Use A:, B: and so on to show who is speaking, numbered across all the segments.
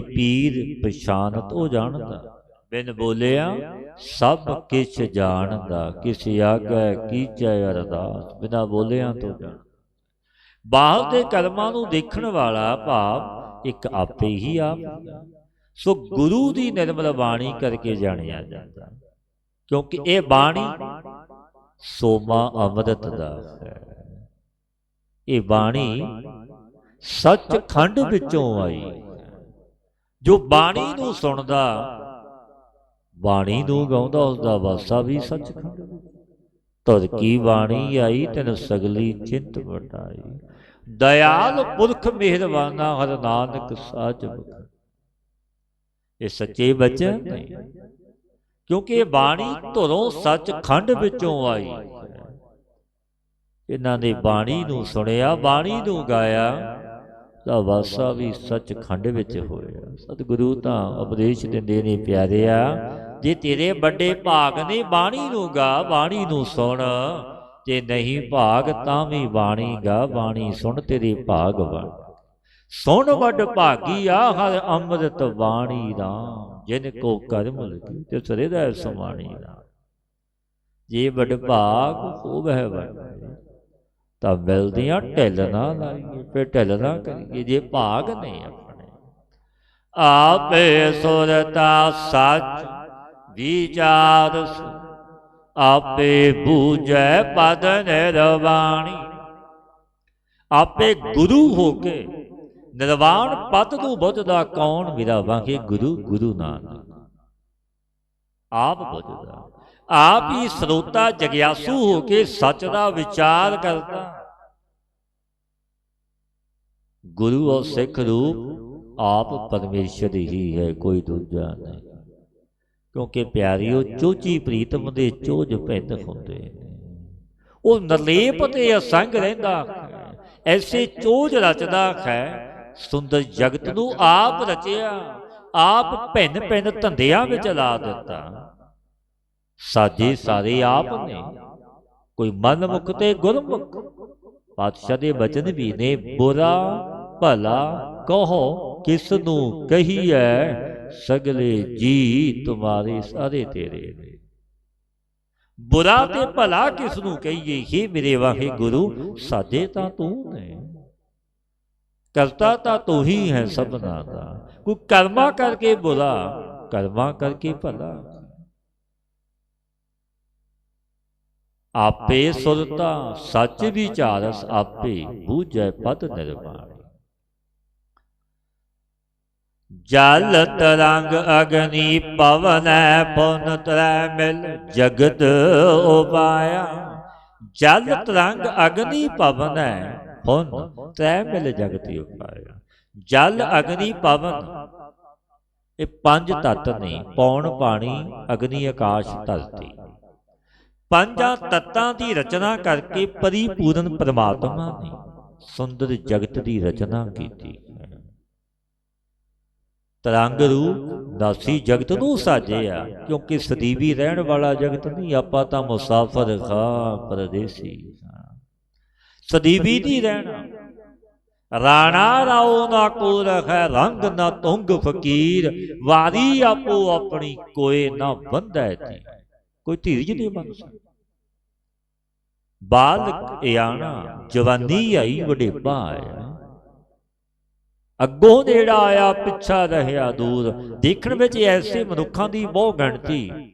A: ਪੀਰ ਪਛਾਨਤ ਉਹ ਜਾਣਦਾ? ਬਿਨ ਬੋਲਿਆ, ਸਭ ਕਿਛ ਜਾਣਦਾ, ਕਿਸ ਆਗੈ ਕੀਚੈ ਅਰਦਾਸ, ਬਿਨਾ ਬੋਲਿਆ ਤੋਂ ਜਾਣ ਬਾਹਰ ਦੇ ਕਰਮਾਂ ਨੂੰ ਦੇਖਣ ਵਾਲਾ ਭਾਵ ਇੱਕ ਆਪੇ ਹੀ ਆਪ ਸੋ ਗੁਰੂ ਦੀ ਨਿਰਮਲ ਬਾਣੀ ਕਰਕੇ ਜਾਣਿਆ ਜਾਂਦਾ। ਕਿਉਂਕਿ ਇਹ ਬਾਣੀ ਸੋਮਾ ਅੰਮ੍ਰਿਤ ਦਾ ਹੈ। ਇਹ ਬਾਣੀ ਸੱਚਖੰਡ ਵਿੱਚੋਂ ਆਈ। ਜੋ ਬਾਣੀ ਨੂੰ ਸੁਣਦਾ, ਬਾਣੀ ਨੂੰ ਗਾਉਂਦਾ ਉਸ ਦਾ ਵਾਸਾ ਵੀ ਸੱਚਖੰਡ ਵਿੱਚ। ਤੁਧ ਕੀ ਬਾਣੀ ਆਈ, ਤੈਨੂੰ ਸਗਲੀ ਚਿੰਤ ਵਟਾਈ। ਦਇਆਲ ਪੁਰਖ ਮਿਹਰਬਾਨਾ, ਹਰ ਨਾਨਕ ਸਾਜ ਮੁਖ ਇਹ ਸੱਚੇ ਬਚਨ ਨਹੀਂ। ਕਿਉਂਕਿ ਇਹ ਬਾਣੀ ਧੁਰੋਂ ਸੱਚਖੰਡ ਵਿੱਚੋਂ ਆਈ ਇਹਨਾਂ ਨੇ ਬਾਣੀ ਨੂੰ ਸੁਣਿਆ, ਬਾਣੀ ਨੂੰ ਗਾਇਆ। ਦਾ ਵਾਸਾ ਵੀ ਸੱਚਖੰਡ ਵਿੱਚ ਹੋਇਆ। ਸਤਿਗੁਰੂ ਤਾਂ ਉਪਦੇਸ਼ ਦਿੰਦੇ ਨੇ, ਪਿਆਰਿਆ, ਜੇ ਤੇਰੇ ਵੱਡੇ ਭਾਗ ਨੇ ਬਾਣੀ ਨੂੰ ਗਾ, ਬਾਣੀ ਨੂੰ ਸੁਣ, ਜੇ ਨਹੀਂ ਭਾਗ ਤਾਂ ਵੀ ਬਾਣੀ ਗਾ, ਬਾਣੀ ਸੁਣ ਤੇਰੇ ਭਾਗ ਬਣ। ਸੁਣ ਵੱਡ ਭਾਗੀ ਆ, ਹਰ ਅੰਮ੍ਰਿਤ ਬਾਣੀ ਰਾਮ, ਜਿਨ ਕੋ ਕਰਮ ਲਗੀ ਤੇ ਸਰੇ ਦਾ ਸਮਾਣੀ ਰਾਮ। ਜੇ ਵੱਡ ਭਾਗ ਹੋਵੇ ਵਡ। ਤਾਂ ਮਿਲਦੀਆਂ ਢਿੱਲ ਨਾ ਲਾਈਏ ਫਿਰ ਢਿੱਲ ਨਾ ਕਰੀਏ। ਜੇ ਭਾਗ ਨਹੀਂ ਆਪਣੇ ਆਪੇ ਸੁਰਤਾ ਸੱਚ ਵਿਚਾਰ ਆਪੇ ਬੂਝੈ ਪਦ ਨਿਰਵਾਣੀ। ਆਪੇ ਗੁਰੂ ਹੋ ਕੇ। ਨਿਰਵਾਣ ਪਦ ਨੂੰ ਬੁੱਝਦਾ ਕੌਣ ਮੇਰਾ ਵਾਂਗੇ ਗੁਰੂ ਗੁਰੂ ਨਾਨਕ। ਆਪ ਬੁੱਝਦਾ। ਆਪ ਹੀ ਸਰੋਤਾ ਜਗਿਆਸੂ ਹੋ ਕੇ ਸੱਚ ਦਾ ਵਿਚਾਰ ਕਰਦਾ। ਗੁਰੂ ਔਰ ਸਿੱਖ ਰੂਪ ਆਪ ਪਰਮੇਸ਼ਰ ਹੀ ਹੈ, ਕੋਈ ਦੂਜਾ ਨਹੀਂ। ਕਿਉਂਕਿ ਪਿਆਰਿਓ, ਚੋਚੀ ਪ੍ਰੀਤਮ ਦੇ ਚੋਜ ਪੈਦ ਹੁੰਦੇ ਨੇ। ਉਹ ਨਰਲੇਪ ਤੇ ਅਸੰਗ ਰਹਿੰਦਾ ਹੈ। ਐਸੇ ਚੋਜ ਰਚਦਾ ਹੈ, ਸੁੰਦਰ ਜਗਤ ਨੂੰ ਆਪ ਰਚਿਆ। ਆਪ ਭਿੰਨ ਭਿੰਨ ਧੰਦਿਆਂ ਵਿੱਚ ਲਾ ਦਿੱਤਾ। ਸਾਜੇ ਸਾਰੇ ਆਪ ਨੇ ਕੋਈ ਮਨ ਤੇ ਗੁਰਮੁਖ, ਪਾਤਸ਼ਾਹ ਦੇ ਬਚਨ ਵੀ ਨੇ, ਬੁਰਾ ਭਲਾ ਕਹੋ ਕਿਸ ਨੂੰ ਕਹੀਐ, ਸਗਲੇ ਜੀ ਤੁਮਾਰੇ ਸਾਰੇ ਤੇਰੇ ਨੇ। ਬੁਰਾ ਤੇ ਭਲਾ ਕਿਸ ਨੂੰ ਕਹੀਏ, ਹੀ ਮੇਰੇ ਵਾਹੇ ਗੁਰੂ ਸਾਜੇ ਤਾਂ ਤੂੰ ਨੇ। ਕਰਤਾ ਤਾਂ ਤੂੰ ਹੀ ਹੈ ਸਭਨਾ ਦਾ ਕੋਈ ਕਰਮਾ ਕਰਕੇ ਬੁਰਾ ਕਰਮਾ ਕਰਕੇ ਭਲਾ ਆਪੇ ਸੁਰਤਾ ਸੱਚ ਵਿਚਾਰਸ ਆਪੇ ਬੂਝੈ ਪਤ ਨਿਰਮਾਣ ਜਲ ਤਰੰਗ ਅਗਨੀ ਪਵਨੈ ਪੁਨ ਤਰੈ ਮਿਲ ਜਗਤ ਉਪਾਇਆ ਜਲ ਤਰੰਗ ਅਗਨੀ ਪਵਨੈ ਪੁਨ ਤਰੈ ਮਿਲ ਜਗਤ ਉਪਾਇਆ ਜਲ ਅਗਨੀ ਪਵਨ। ਇਹ ਪੰਜ ਤੱਤ ਨੇ ਪੌਣ ਪਾਣੀ ਅਗਨੀ ਆਕਾਸ਼ ਧਰਤੀ। ਪੰਜਾਂ ਤੱਤਾਂ ਦੀ ਰਚਨਾ ਕਰਕੇ ਪਰਿਪੂਰਨ ਪ੍ਰਮਾਤਮਾ ਨੇ ਸੁੰਦਰ ਜਗਤ ਦੀ ਰਚਨਾ ਕੀਤੀ ਤਰੰਗ ਰੂਪ ਦਾਸੀ ਜਗਤ ਨੂੰ ਸਾਜਿਆ ਕਿਉਂਕਿ ਸਦੀਵੀ ਰਹਿਣ ਵਾਲਾ ਜਗਤ ਨਹੀਂ ਆਪਾਂ ਤਾਂ ਮੁਸਾਫਰ ਖਾ ਪਰਦੇਸੀ ਹਾਂ। ਸਦੀਵੀ ਦੀ ਰਹਿਣਾ। ਰਾਣਾ ਰਾਓ ਨਾ ਕੋਲ ਰਖੈ, ਰੰਗ ਨਾ ਤੁੰਗ ਫਕੀਰ। ਵਾਰੀ ਆਪੋ ਆਪਣੀ ਕੋਏ ਨਾ ਬੰਧੈ ਤੀ ਕੋਈ ਧੀਰਜ ਨਹੀਂ ਬਣ ਸਕਦਾ। ਬਾਲਕ ਇਆਣਾ, ਜਵਾਨੀ ਆਈ ਵਡੇਪਾ ਆਇਆ। ਅੱਗੋਂ ਨੇੜਾ ਆਇਆ, ਪਿੱਛਾ ਰਹਿਆ ਦੂਰ। ਦੇਖਣ ਵਿੱਚ ਐਸੇ ਮਨੁੱਖਾਂ ਦੀ ਬਹੁ ਗਿਣਤੀ।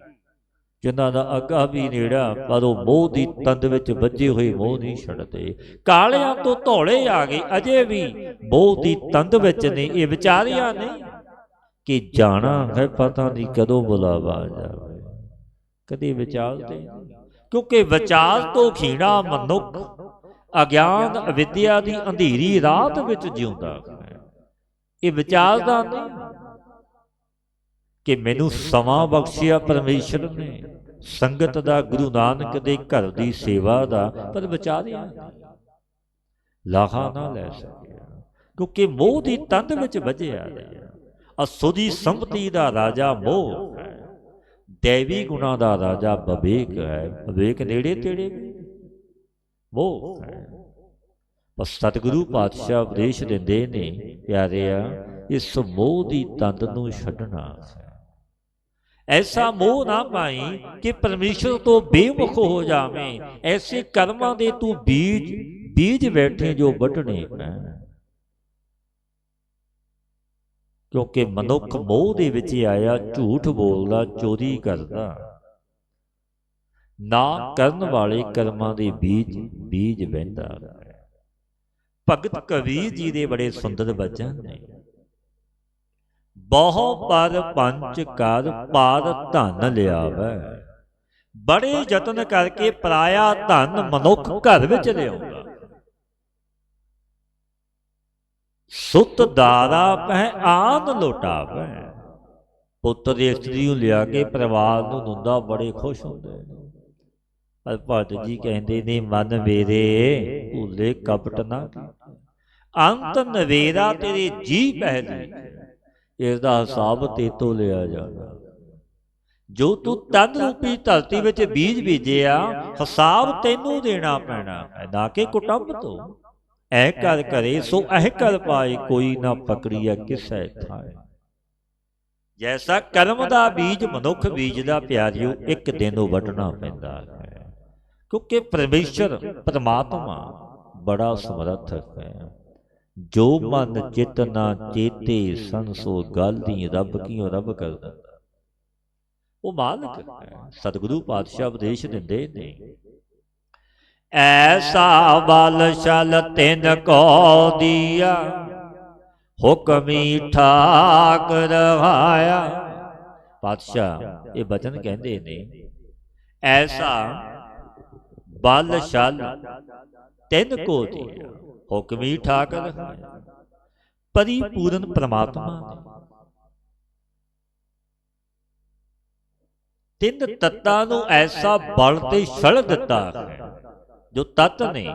A: ਜਿਨ੍ਹਾਂ ਦਾ ਅੱਗਾ ਵੀ ਨੇੜਾ, ਪਰ ਉਹ ਮੋਹ ਦੀ ਤੰਦ ਵਿੱਚ ਵੱਜੇ ਹੋਏ ਮੋਹ ਨਹੀਂ ਛੱਡਦੇ। ਕਾਲਿਆਂ ਤੋਂ ਧੌਲੇ ਆ ਗਏ, ਅਜੇ ਵੀ ਮੋਹ ਦੀ ਤੰਦ ਵਿੱਚ ਨੇ। ਇਹ ਵਿਚਾਰਿਆ ਨਹੀਂ ਕਿ ਜਾਣਾ ਹੈ, ਪਤਾ ਨਹੀਂ ਕਦੋਂ ਬੁਲਾਵਾ ਜਾਵੇ। ਕਦੇ ਵਿਚਾਰਦੇ ਕਿਉਂਕਿ ਵਿਚਾਰ ਤੋਂ ਖੀਣਾ ਮਨੁੱਖ, ਅਗਿਆਨ ਅਵਿਦਿਆ ਦੀ ਅੰਧੇਰੀ ਰਾਤ ਵਿੱਚ ਜਿਉਂਦਾ ਹੈ। ਇਹ ਵਿਚਾਰਦਾ ਨਹੀਂ ਕਿ ਮੈਨੂੰ ਸਮਾਂ ਬਖਸ਼ਿਆ ਪਰਮੇਸ਼ਰ ਨੇ। ਸੰਗਤ ਦਾ ਗੁਰੂ ਨਾਨਕ ਦੇ ਘਰ ਦੀ ਸੇਵਾ ਦਾ ਪਰ ਵਿਚਾਰਿਆ ਨਹੀਂ। ਲਾਹਾ ਨਾ ਲੈ ਸਕਿਆ। ਕਿਉਂਕਿ ਮੋਹ ਦੀ ਤੰਦ ਵਿੱਚ ਵੱਜਿਆ ਰਿਹਾ ਅਸੁਦੀ ਸੰਪਤੀ ਦਾ ਰਾਜਾ ਮੋਹ। ਹੈ। ਦੇਵੀ ਗੁਣਾ ਦਾ ਰਾਜਾ ਵਿਵੇਕ ਹੈ। ਵਿਵੇਕ ਨੇੜੇ ਤੇੜੇ ਮੋਹ ਹੈ। ਬਸ ਸਤਿਗੁਰੂ ਪਾਤਸ਼ਾਹ ਉਪਦੇਸ਼ ਦਿੰਦੇ ਨੇ ਪਿਆਰਿਆ ਇਸ ਮੋਹ ਦੀ ਤੰਦ ਨੂੰ ਛੱਡਣਾ ਹੈ ਐਸਾ ਮੋਹ ਨਾ ਪਾਈ ਕਿ ਪਰਮੇਸ਼ਰ ਤੋਂ ਬੇਮੁਖ ਹੋ ਜਾਵੇਂ। ਐਸੇ ਕਰਮਾਂ ਦੇ ਤੂੰ ਬੀਜ ਬੀਜ ਬੈਠੇ ਜੋ ਵੱਢਣੇ ਪੈ ਕਿਉਂਕਿ ਮਨੁੱਖ ਮੋਹ ਦੇ ਵਿੱਚ ਆਇਆ, ਝੂਠ ਬੋਲਦਾ, ਚੋਰੀ ਕਰਦਾ। ਨਾ ਕਰਨ ਵਾਲੇ ਕਰਮਾਂ ਦੇ ਬੀਜ ਬੀਜ ਬਹਿੰਦਾ ਭਗਤ ਕਬੀਰ ਜੀ ਦੇ ਬੜੇ ਸੁੰਦਰ ਬਚਨ ਨੇ। ਬਹੁ ਪਰ ਪੰਚ ਕਰ ਪਾਰ ਧਨ ਲਿਆਵੇ। ਬੜੇ ਯਤਨ ਕਰਕੇ ਪਰਾਇਆ ਧਨ ਮਨੁੱਖ ਘਰ ਵਿੱਚ ਲਿਆਉਂਦਾ। ਸੁਤ ਦਾਰਾ ਪਹਿ ਆਨ ਲੋਟਾਵੇ। ਪੁੱਤਰ ਇਸਤਰੀ ਨੂੰ ਲਿਆ ਕੇ ਪਰਿਵਾਰ ਨੂੰ ਦੁੰਦਾ, ਬੜੇ ਖੁਸ਼ ਹੁੰਦੇ ਨੇ। ਪਰ ਭਗਤ ਜੀ ਕਹਿੰਦੇ ਨੇ, ਮਨ ਮੇਰੇ ਭੂਲੇ ਕਪਟ ਨਾ ਅੰਤ ਨਵੇਰਾ ਤੇਰੇ ਜੀ ਪਹਿਲੀ। ਇਸ ਦਾ ਹਿਸਾਬ ਤੇਤੋਂ ਲਿਆ ਜਾਣਾ ਜੋ ਤੂੰ ਤਨ ਰੂਪੀ ਧਰਤੀ ਵਿੱਚ ਬੀਜ ਬੀਜਿਆ, ਹਿਸਾਬ ਤੈਨੂੰ ਦੇਣਾ ਪੈਣਾ ਹੈ। ਨਾ ਕਿ ਕੁਟੰਬ ਤੋਂ। ਐ ਕਰ ਕਰੇ, ਸੋ ਐ ਕਰ ਪਾਏ, ਕੋਈ ਨਾ ਪਕੜੀਆ ਕਿਸੈ ਥਾਏ। ਜੈਸਾ ਕਰਮ ਦਾ ਬੀਜ ਮਨੁੱਖ ਬੀਜਦਾ ਪਿਆਰਿਓ ਇੱਕ ਦਿਨ ਉਹ ਵੱਢਣਾ ਪੈਂਦਾ ਹੈ। ਕਿਉਂਕਿ ਪਰਮੇਸ਼ਰ ਪਰਮਾਤਮਾ ਬੜਾ ਸਮਰੱਥ ਹੈ। ਜੋ ਮਨ ਚਿਤ ਨਾ ਚੇਤੇ ਸੰਸੋ ਗੱਲ ਦੀ ਰੱਬ ਕੀਓ ਰੱਬ ਕਰ ਦਿੰਦਾ ਉਹ ਮਾਲਕ ਸਤਿਗੁਰੂ ਪਾਤਸ਼ਾਹ ਉਪਦੇਸ਼ ਦਿੰਦੇ ਨੇ। ਐਸਾ ਬਲ ਛਲ ਤਿਨ ਕੋ ਦੀਆ ਹੁਕਮੀ ਠਾਕ ਰਹਾਇਆ ਪਾਤਸ਼ਾਹ ਇਹ ਬਚਨ ਕਹਿੰਦੇ ਨੇ ਐਸਾ ਬਲ ਛਲ ਤਿਨ ਕੋ ਦੀਆ ਹੁਕਮੀ ਠਾਕ ਪਰਿਪੂਰਨ ਪ੍ਰਮਾਤਮਾ ਤਿੰਨ ਤੱਤਾਂ ਨੂੰ ਐਸਾ ਬਲ ਤੇ ਛਲ ਦਿੱਤਾ ਹੈ, ਜੋ ਤਤ ਨੇ।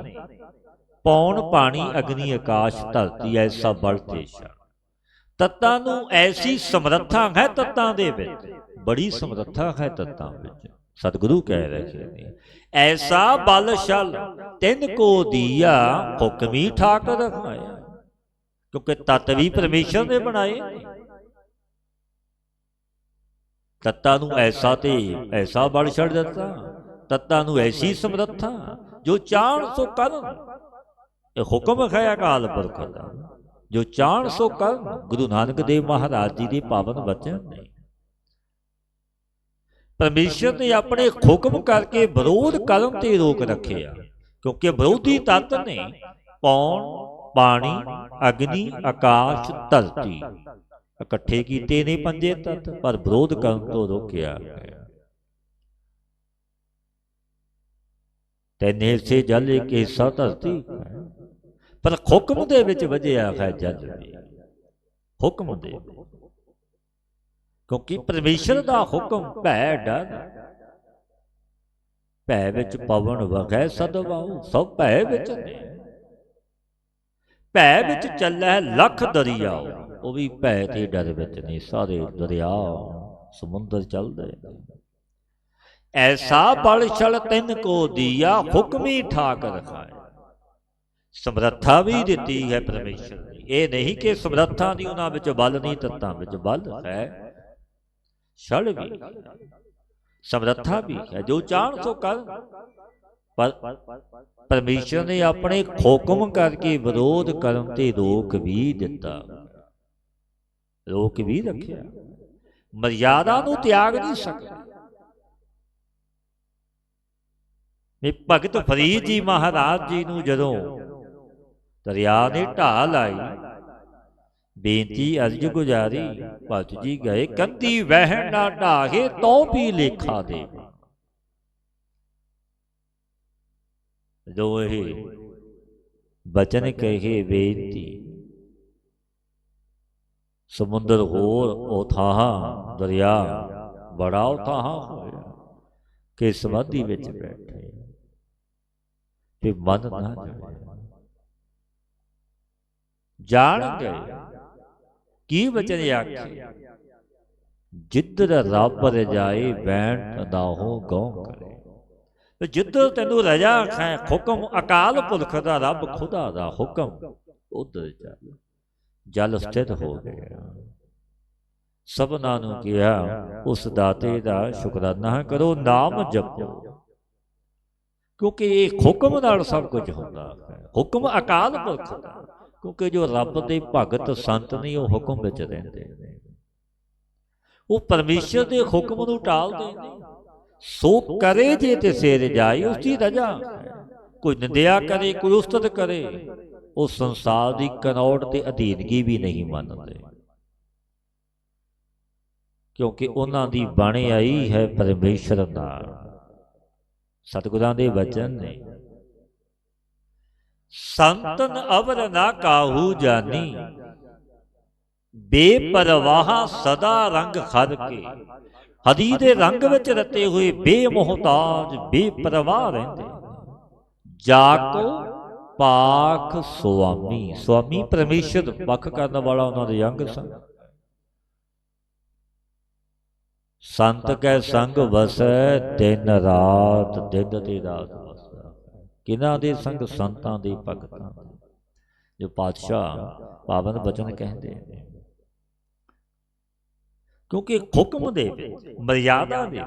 A: ਪੌਣ, ਪਾਣੀ, ਅਗਨੀ, ਆਕਾਸ਼, ਧਰਤੀ, ਐਸਾ ਬਲ ਤੇ ਛਲ। ਤੱਤਾਂ ਨੂੰ ਐਸੀ ਸਮਰੱਥਾ ਹੈ ਤੱਤਾਂ ਦੇ ਵਿੱਚ? ਬੜੀ ਸਮਰੱਥਾ ਹੈ ਤੱਤਾਂ ਵਿੱਚ। ਸਤਿਗੁਰੂ ਕਹਿ ਰਹੇ ਨੇ। ਐਸਾ ਬਲ ਛਲ ਤਿੰਨ ਕੋ ਦੀਆ ਹੁਕਮੀ ਠਾਕ ਰਖਾਇਆ ਕਿਉਂਕਿ ਤਤ ਵੀ ਪਰਮੇਸ਼ਰ ਨੇ ਬਣਾਏ। ਤੱਤਾਂ ਨੂੰ ਐਸਾ ਤੇ ਐਸਾ ਬਲ ਛੱਡ ਦਿੱਤਾ। ਤੱਤਾਂ ਨੂੰ ਐਸੀ ਸਮਰੱਥਾ ਜੋ ਚਾਹਣ ਸੋ ਕਰਨ। ਇਹ ਹੁਕਮ ਹੈ ਅਕਾਲ ਪੁਰਖ ਦਾ। ਜੋ ਚਾਹਣ ਸੋ ਕਰਨ ਗੁਰੂ ਨਾਨਕ ਦੇਵ ਮਹਾਰਾਜ ਜੀ ਦੇ ਪਾਵਨ ਬਚਨ ਨੇ। ਪਰਮੇਸ਼ਰ ਨੇ ਆਪਣੇ ਹੁਕਮ ਕਰਕੇ ਵਿਰੋਧ ਕਰਨ ਤੇ ਰੋਕ ਰੱਖਿਆ ਕਿਉਂਕਿ ਵਿਰੋਧੀ ਤੱਤ ਨੇ ਪੌਣ, ਪਾਣੀ, ਅਗਨੀ, ਆਕਾਸ਼, ਧਰਤੀ ਇਕੱਠੇ ਕੀਤੇ ਨੇ ਪੰਜੇ ਤੱਤ, ਪਰ ਵਿਰੋਧ ਕਰਨ ਤੋਂ ਰੋਕਿਆ ਗਿਆ। ਤੈਨੇ ਸੇ ਜਲ ਇੱਕ ਹਿੱਸਾ ਧਰਤੀ ਪਰ ਹੁਕਮ ਦੇ ਵਿੱਚ ਵਜਿਆ ਹੈ ਜਲ ਵੀ। ਹੁਕਮ ਦੇ ਕਿਉਂਕਿ ਪਰਮੇਸ਼ਰ ਦਾ ਹੁਕਮ ਭੈ ਡਰ। ਭੈ ਵਿੱਚ ਪਵਨ ਵਗੈ ਸਦਵਾਉ ਸਭ ਭੈ ਵਿੱਚ ਨੇ। ਭੈ ਵਿੱਚ ਚੱਲੈ ਲੱਖ ਦਰਿਆਓ ਉਹ ਵੀ ਭੈ ਤੇ ਡਰ ਵਿੱਚ ਨਹੀਂ ਸਾਰੇ ਦਰਿਆ ਸਮੁੰਦਰ ਚੱਲਦੇ ਐਸਾ ਬਲ ਛਲ ਤਿੰਨ ਕੋ ਦੀਆ ਹੁਕਮੀ ਠਾਕ ਰਖਾਏ ਸਮਰੱਥਾ ਵੀ ਦਿੱਤੀ ਹੈ ਪਰਮੇਸ਼ਰ ਨੇ। ਇਹ ਨਹੀਂ ਕਿ ਸਮਰੱਥਾ ਦੀ ਉਹਨਾਂ ਵਿੱਚ ਬਲ ਨਹੀਂ ਤੱਤਾਂ ਵਿੱਚ ਬਲ ਹੈ। ਛਲ ਵੀ ਸਮਰੱਥਾ ਵੀ। ਹੈ ਜੋ ਚਾਹਣ ਸੋ ਕਰ। ਪਰ ਪਰਮੇਸ਼ਰ ਨੇ ਆਪਣੇ ਹੁਕਮ ਕਰਕੇ ਵਿਰੋਧ ਕਰਨ ਤੇ ਰੋਕ ਵੀ ਦਿੱਤਾ। ਰੋਕ ਵੀ ਰੱਖਿਆ। ਮਰਿਆਦਾ ਨੂੰ ਤਿਆਗ ਨਹੀਂ ਸਕਦਾ। ਇਹ ਭਗਤ ਫਰੀਦ ਜੀ ਮਹਾਰਾਜ ਜੀ ਨੂੰ ਜਦੋਂ ਦਰਿਆ ਨੇ ਢਾਹ ਲਾਈ ਬੇਨਤੀ ਅਰਜ ਗੁਜਾਰੀ ਭਗਤ ਜੀ ਗਏ ਕੰਦੀ ਵਹਿਣ ਨਾ ਢਾਹੇ ਤੋ ਵੀ ਲੇਖਾ ਦੇ। ਜੋ ਇਹ ਬਚਨ ਕਹੇ ਬੇਨਤੀ। ਸਮੁੰਦਰ ਹੋਰ ਉਥਾਹ ਦਰਿਆ ਬੜਾ ਉਥਾਹ ਹੋਇਆ। ਕਿ ਸਮਾਧੀ ਵਿੱਚ ਬੈਠੇ। ਤੇ ਮਨ ਨਾ ਜਾਣ ਗਏ। ਕੀ ਵਚਨ ਆਖੇ? ਜਿੱਧਰ ਰੱਬ ਰਜਾਏ ਬੈਣ ਅਦਾਹੋ ਗਉ ਕਰੇ। ਤੇ ਜਿੱਧਰ ਤੈਨੂੰ ਰਜਾ ਹੈ ਹੁਕਮ ਅਕਾਲ ਪੁਰਖ ਦਾ ਰੱਬ ਖੁਦਾ ਦਾ ਹੁਕਮ। ਉਧਰ ਚੱਲ। ਜਲ ਸਥਿਤ ਹੋ ਗਿਆ। ਸਭਨਾਂ ਨੂੰ ਕਿਹਾ ਉਸ ਦਾਤੇ ਦਾ ਸ਼ੁਕਰਾਨਾ ਕਰੋ ਨਾਮ ਜਪੋ। ਕਿਉਂਕਿ ਇਹ ਹੁਕਮ ਨਾਲ ਸਭ ਕੁਝ ਹੁੰਦਾ ਹੈ। ਹੁਕਮ ਅਕਾਲ ਪੁਰਖ ਦਾ। ਕਿਉਂਕਿ ਜੋ ਰੱਬ ਦੇ ਭਗਤ ਸੰਤ ਨੇ ਉਹ ਹੁਕਮ ਵਿੱਚ ਰਹਿੰਦੇ ਉਹ ਪਰਮੇਸ਼ਰ ਦੇ ਹੁਕਮ ਨੂੰ ਟਾਲਦੇ ਨੇ। ਸੋ ਕਰੇ ਜੇ ਤੇ ਸਿਰ ਜਾਈ ਉਸ ਦੀ ਰਜਾ। ਕੋਈ ਨਿੰਦਿਆ ਕਰੇ ਕੋਈ ਉਸਤਤ ਕਰੇ ਉਹ ਸੰਸਾਰ ਦੀ ਕਨੌੜ ਤੇ ਅਧੀਨਗੀ ਵੀ ਨਹੀਂ ਮੰਨਦੇ। ਕਿਉਂਕਿ ਉਹਨਾਂ ਦੀ ਬਾਣੀ ਆਈ ਹੈ ਪਰਮੇਸ਼ਰ ਨਾਲ। ਸਤਿਗੁਰਾਂ ਦੇ ਵਚਨ ਨੇ। ਸੰਤਨ ਅਵਰ ਨਾ ਕਾਹੂ ਜਾਨੀ। ਬੇਪਰਵਾਹ ਸਦਾ ਰੰਗ ਖਦ ਕੇ। ਹਦੀ ਦੇ ਰੰਗ ਵਿੱਚ ਰਤੇ ਹੋਏ ਬੇਮੋਹਤਾਜ, ਬੇਪਰਵਾਹ ਰਹਿੰਦੇ। ਜਾ ਕੋ ਪਾਖ ਸੁਆਮੀ। ਸੁਆਮੀ ਪਰਮੇਸ਼ਰ ਪੱਖ ਕਰਨ ਵਾਲਾ ਉਹਨਾਂ ਦੇ ਅੰਗ ਸਨ। ਸੰਤ ਕੈ ਸੰਗ ਵਸੈ, ਦਿਨ ਰਾਤ, ਦਿਨ ਤੇ ਰਾਤ। ਕਿਨਾਂ ਦੇ ਸੰਗ ਸੰਤਾਂ ਦੇ ਭਗਤਾਂ ਦੇ ਜੋ ਪਾਤਸ਼ਾਹ ਪਾਵਨ ਬਚਨ ਕਹਿੰਦੇ ਨੇ। ਕਿਉਂਕਿ ਹੁਕਮ ਦੇ ਮਰਿਆਦਾ ਦੇ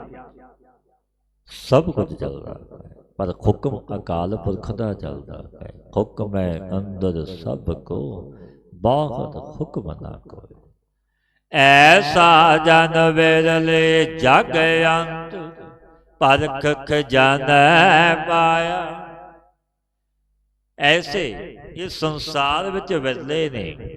A: ਸਭ ਕੁਝ ਚੱਲਦਾ ਹੈ। ਪਰ ਹੁਕਮ ਅਕਾਲ ਪੁਰਖ ਦਾ ਚੱਲਦਾ ਹੈ। ਹੁਕਮ ਹੈ ਅੰਦਰ ਸਭ ਕੋ, ਬਾਹਰ ਹੁਕਮ ਨਾ ਕੋਈ। ਐਸਾ ਜਨ ਵੇਰਲੇ ਜਗ ਅੰਤ, ਪਰਖ ਖਜ਼ਾਨਾ ਪਾਇਆ। ਐਸੇ ਇਹ ਸੰਸਾਰ ਵਿੱਚ ਵਿਰਲੇ ਨੇ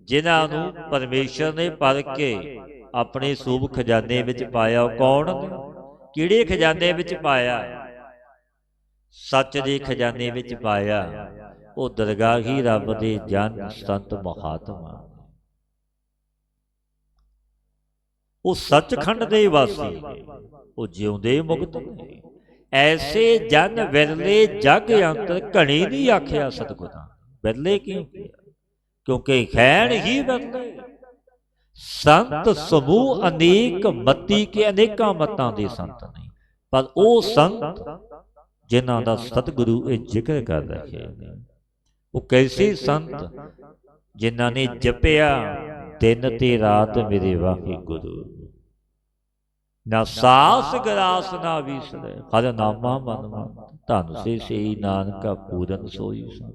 A: ਜਿਨ੍ਹਾਂ ਨੂੰ ਪਰਮੇਸ਼ਰ ਨੇ ਪਰਖ ਕੇ ਆਪਣੇ ਸੂਬ ਖਜ਼ਾਨੇ ਵਿੱਚ ਪਾਇਆ ਕੌਣ ਕਿਹੜੇ ਖਜ਼ਾਨੇ ਵਿੱਚ ਪਾਇਆ? ਸੱਚ ਦੇ ਖਜ਼ਾਨੇ ਵਿੱਚ ਪਾਇਆ। ਉਹ ਦਰਗਾਹ ਹੀ ਰੱਬ ਦੇ ਜਨ ਸੰਤ ਮਹਾਤਮਾ ਉਹ ਸੱਚਖੰਡ ਦੇ ਵਾਸੀ ਉਹ ਜਿਉਂਦੇ ਮੁਕਤ ਨੇ। ਐਸੇ ਜਨ ਵਿਰਲੇ ਜਗ ਅੰਤਰ ਘਣੀ ਨਹੀਂ ਆਖਿਆ ਸਤਿਗੁਰਾਂ। ਵਿਰਲੇ ਕਿਉਂ ਕਿਉਂਕਿ ਖੈਣ ਹੀ ਵਿਰਲੇ। ਸੰਤ ਸਮੂਹ ਅਨੇਕ ਮਤੀ ਕੇ ਅਨੇਕਾਂ ਮਤਾਂ ਦੇ ਸੰਤ ਨੇ। ਪਰ ਉਹ ਸੰਤ ਜਿਨ੍ਹਾਂ ਦਾ ਸਤਿਗੁਰੂ ਇਹ ਜ਼ਿਕਰ ਕਰ ਰਹੇ ਨੇ। ਉਹ ਕੈਸੇ ਸੰਤ ਜਿਨ੍ਹਾਂ ਨੇ ਜਪਿਆ, ਦਿਨ ਤੇ ਰਾਤ ਮੇਰੇ ਵਾਹਿਗੁਰੂ ਨਾ ਸਾਸ ਗਰਾਸ ਨਾ ਵਿਸਰੇ। ਹਰ ਨਾਮਾ ਮਨ ਮਨ ਧਨ ਸੇ ਸਈ ਨਾਨਕਾ ਪੂਰਨ ਸੋਈ ਸੰਤ।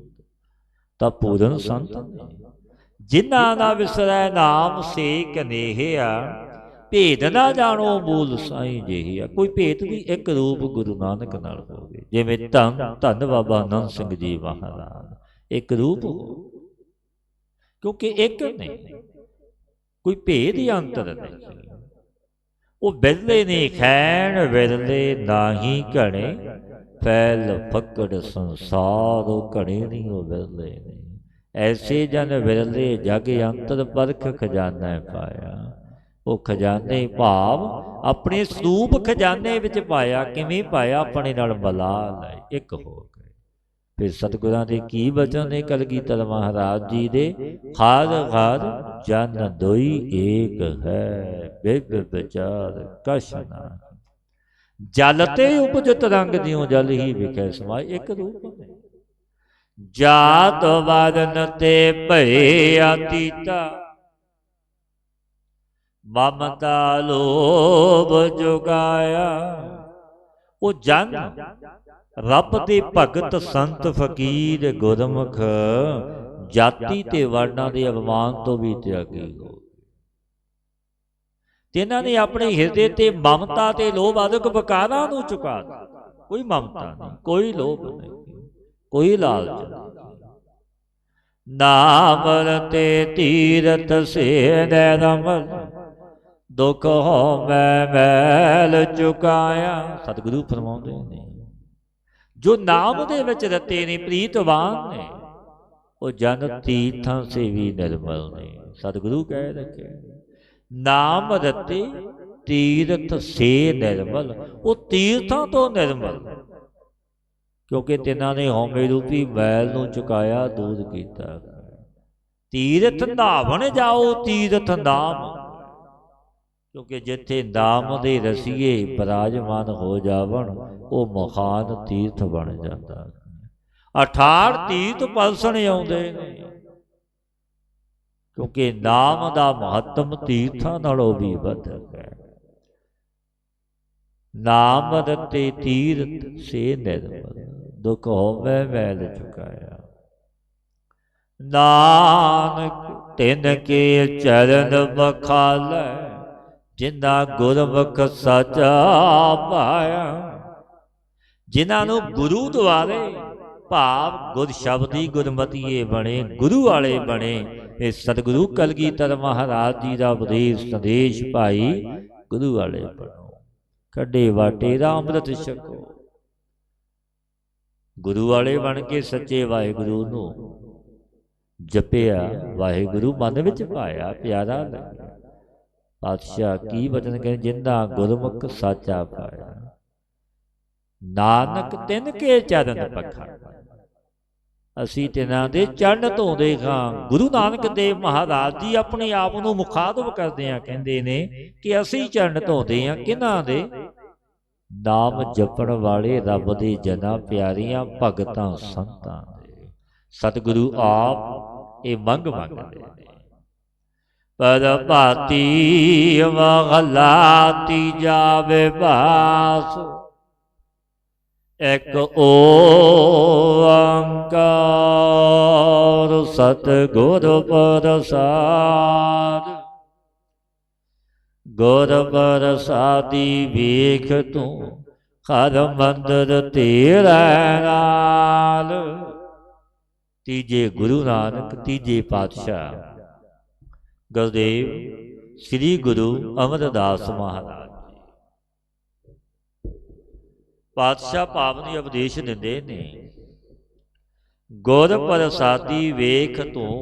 A: ਤਾਂ ਪੂਰਨ ਸੰਤ ਜਿਨ੍ਹਾਂ ਦਾ ਵਿਸਰੈ ਨਾਮ ਸੇ ਕਨੇਹਿਆ ਭੇਦ ਨਾ ਜਾਣੋ ਮੂਲ ਸਾਈ ਜਿਹੀ ਕੋਈ ਭੇਦ ਵੀ ਇੱਕ ਰੂਪ ਗੁਰੂ ਨਾਨਕ ਨਾਲ ਹੋਵੇ। ਜਿਵੇਂ ਧੰਨ ਧੰਨ ਬਾਬਾ ਆਨੰਦ ਸਿੰਘ ਜੀ ਮਹਾਰਾਜ। ਇੱਕ ਰੂਪ ਹੋ ਕਿਉਂਕਿ ਇੱਕ ਨਹੀਂ ਕੋਈ ਭੇਦ ਹੀ ਅੰਤਰ ਨਹੀਂ। ਉਹ ਵਿਰਲੇ ਨੇ ਖੈਣ ਬਿਰਲੇ ਨਾਹੀ ਘਣੇ। ਫੈਲ ਫਕੜ ਸੰਸਾਰ, ਉਹ ਘਣੇ ਨਹੀਂ ਉਹ ਵਿਰਲੇ ਨੇ। ਐਸੇ ਜਨ ਵਿਰਲੇ ਜਗ ਅੰਤਰ ਪਰਖ ਖਜ਼ਾਨਾ ਪਾਇਆ। ਉਹ ਖਜ਼ਾਨੇ ਭਾਵ ਆਪਣੇ ਸਰੂਪ ਖਜ਼ਾਨੇ ਵਿੱਚ ਪਾਇਆ, ਕਿਵੇਂ ਪਾਇਆ? ਆਪਣੇ ਨਾਲ ਬਲਾ ਲੈ, ਇੱਕ ਹੋਰ। ਫਿਰ ਸਤਿਗੁਰਾਂ ਦੇ ਕੀ ਬਚਨ ਨੇ ਕਲਗੀਧਰ ਮਹਾਰਾਜ ਜੀ ਦੇ? ਹਰ ਹਰ, ਜਨ ਦੋਈ ਏਕ ਹੈ, ਬਿਗ ਵਿਚਾਰ ਕਛ ਜਲ ਤੇ ਉਪਜਤ ਰੰਗ ਦਿਓ ਜਲ ਹੀ ਵਿਖੇ ਸਮਾਏ, ਇੱਕ ਰੂਪ ਨੇ ਜਾਤ ਵਦਨ ਤੇ ਭਏ ਆਤੀਤਾ ਮਮਤਾ ਲੋਭ ਜੁਗਾਇਆ। ਉਹ ਜਨ ਰੱਬ ਦੇ ਭਗਤ ਸੰਤ ਫਕੀਰ ਗੁਰਮੁਖ ਜਾਤੀ ਤੇ ਵਰਨਾਂ ਦੇ ਅਪਮਾਨ ਤੋਂ ਵੀ ਤਿਆਗੀ। ਹੋ ਤੇ ਇਹਨਾਂ ਨੇ ਆਪਣੇ ਹਿਰਦੇ ਤੇ ਮਮਤਾ ਤੇ ਲੋਭ ਆਦਿਕ ਵਿਕਾਰਾਂ ਨੂੰ ਚੁਕਾ ਦਿੱਤਾ। ਕੋਈ ਮਮਤਾ ਨਹੀਂ ਕੋਈ ਲੋਭ ਨਹੀਂ ਕੋਈ ਲਾਲਚ ਨਹੀਂ। ਨਾਮ ਰਤੇ ਤੀਰਥ ਸੇ ਦੇ ਰਮਲ ਦੁਖ ਹੋ ਮੈਂ ਮੈਲ ਚੁਕਾਇਆ। ਸਤਿਗੁਰੂ ਫਰਮਾਉਂਦੇ ਨੇ ਜੋ ਨਾਮ ਦੇ ਵਿੱਚ ਰਤੇ ਨੇ ਪ੍ਰੀਤਵਾਨ ਨੇ। ਉਹ ਜਨ ਤੀਰਥਾਂ ਸੇ ਵੀ ਨਿਰਮਲ ਨੇ। ਸਤਿਗੁਰੂ ਕਹਿ ਰੱਖੇ। ਨਾਮ ਰਤੇ ਤੀਰਥ ਸੇ ਨਿਰਮਲ। ਉਹ ਤੀਰਥਾਂ ਤੋਂ ਨਿਰਮਲ। ਕਿਉਂਕਿ ਤਿੰਨਾਂ ਨੇ ਹਉਮੈ ਰੂਪੀ ਮੈਲ ਨੂੰ ਚੁਕਾਇਆ ਦੂਰ ਕੀਤਾ। ਤੀਰਥ ਨਾਵਣ ਜਾਓ ਤੀਰਥ ਨਾਮ। ਕਿਉਂਕਿ ਜਿੱਥੇ ਨਾਮ ਦੇ ਰਸੀਏ ਬਰਾਜਮਾਨ ਹੋ ਜਾਵਣ, ਉਹ ਮਹਾਨ ਤੀਰਥ ਬਣ ਜਾਂਦਾ। 68 ਤੀਰਥ ਪਲਸਣ ਆਉਂਦੇ ਨੇ। ਕਿਉਂਕਿ ਨਾਮ ਦਾ ਮਹੱਤਮ ਤੀਰਥਾਂ ਨਾਲੋਂ ਵੀ ਵੱਧ ਹੈ। ਨਾਮ ਰਤੇ ਤੀਰਥ ਸੇ ਨਿਰਮਲ, ਦੁਖ ਹੋਵੇ ਮੈਲ ਚੁਕਾਇਆ। ਨਾਨਕ ਤਿਨ ਕੇ ਚਰਨ ਬਖਾਲੈ ਜਿਨ੍ਹਾਂ ਗੁਰਮੁਖ ਸਚਾ ਪਾਇਆ, ਜਿਨ੍ਹਾਂ ਨੂੰ ਗੁਰੂ ਦੁਆਰੇ ਭਾਵ ਗੁਰ ਸ਼ਬਦੀ ਗੁਰਮਤੀਏ ਬਣੇ, ਗੁਰੂ ਵਾਲੇ ਬਣੇ, ਇਹ ਸਤਿਗੁਰੂ ਕਲਗੀਧਰ ਮਹਾਰਾਜ ਜੀ ਦਾ ਉਪਦੇਸ਼ ਸੰਦੇਸ਼ ਭਾਈ ਗੁਰੂ ਵਾਲੇ ਬਣੋ। ਕੱਢੇ ਵਾਟੇ ਦਾ ਅੰਮ੍ਰਿਤ ਛਕੋ। ਗੁਰੂ ਵਾਲੇ ਬਣ ਕੇ ਸੱਚੇ ਵਾਹਿਗੁਰੂ ਨੂੰ ਜਪਿਆ, ਵਾਹਿਗੁਰੂ ਮਨ ਵਿੱਚ ਪਾਇਆ ਪਿਆਰਾ ਲੱਗਿਆ। ਪਾਤਸ਼ਾਹ ਕੀ ਬਚਨ ਕਹਿੰਦੇ ਜਿੰਦਾ ਗੁਰਮੁਖ ਸਾਚਾ ਪਾਇਆ। ਨਾਨਕ ਤਿਨ ਕੇ ਚਰਨ ਪਖਾ। ਅਸੀਂ ਤਿਨਾਂ ਦੇ ਚਰਨ ਧੋਦੇ ਹਾਂ। ਗੁਰੂ ਨਾਨਕ ਦੇਵ ਮਹਾਰਾਜ ਜੀ ਆਪਣੇ ਆਪ ਨੂੰ ਮੁਖਾਤਬ ਕਰਦੇ ਆ ਕਹਿੰਦੇ ਨੇ ਕਿ ਅਸੀਂ ਚਰਨ ਧੋਦੇ ਆ ਕਿਹਨਾਂ ਦੇ? ਨਾਮ ਜਪਣ ਵਾਲੇ ਰੱਬ ਦੇ ਜਨਾਂ ਪਿਆਰੀਆਂ ਭਗਤਾਂ ਸੰਤਾਂ ਦੇ। ਸਤਿਗੁਰੂ ਆਪ ਇਹ ਮੰਗ ਮੰਗਦੇ ਨੇ। ਪਰ ਭਾਤੀ ਮਹਲਾਤੀ ਜਾਵੇ ਬਾਸ। ਇਕ ਓੰਕਾਰ ਸਤਿਗੁਰ ਪ੍ਰਸਾਦ। ਗੁਰ ਪ੍ਰਸਾਦੀ ਵੇਖ ਤੂੰ, ਹਰ ਮੰਦਰ ਤੇਰਾ ਨਾਲ। ਤੀਜੇ ਗੁਰੂ ਨਾਨਕ, ਤੀਜੇ ਪਾਤਸ਼ਾਹ। ਗੁਰਦੇਵ ਸ੍ਰੀ ਗੁਰੂ ਅਮਰਦਾਸ ਮਹਾਰਾਜ ਪਾਤਸ਼ਾਹ ਪਾਵਨੀ ਉਪਦੇਸ਼ ਦਿੰਦੇ ਨੇ, ਗੁਰ ਪ੍ਰਸਾਦੀ ਵੇਖ ਤੂੰ,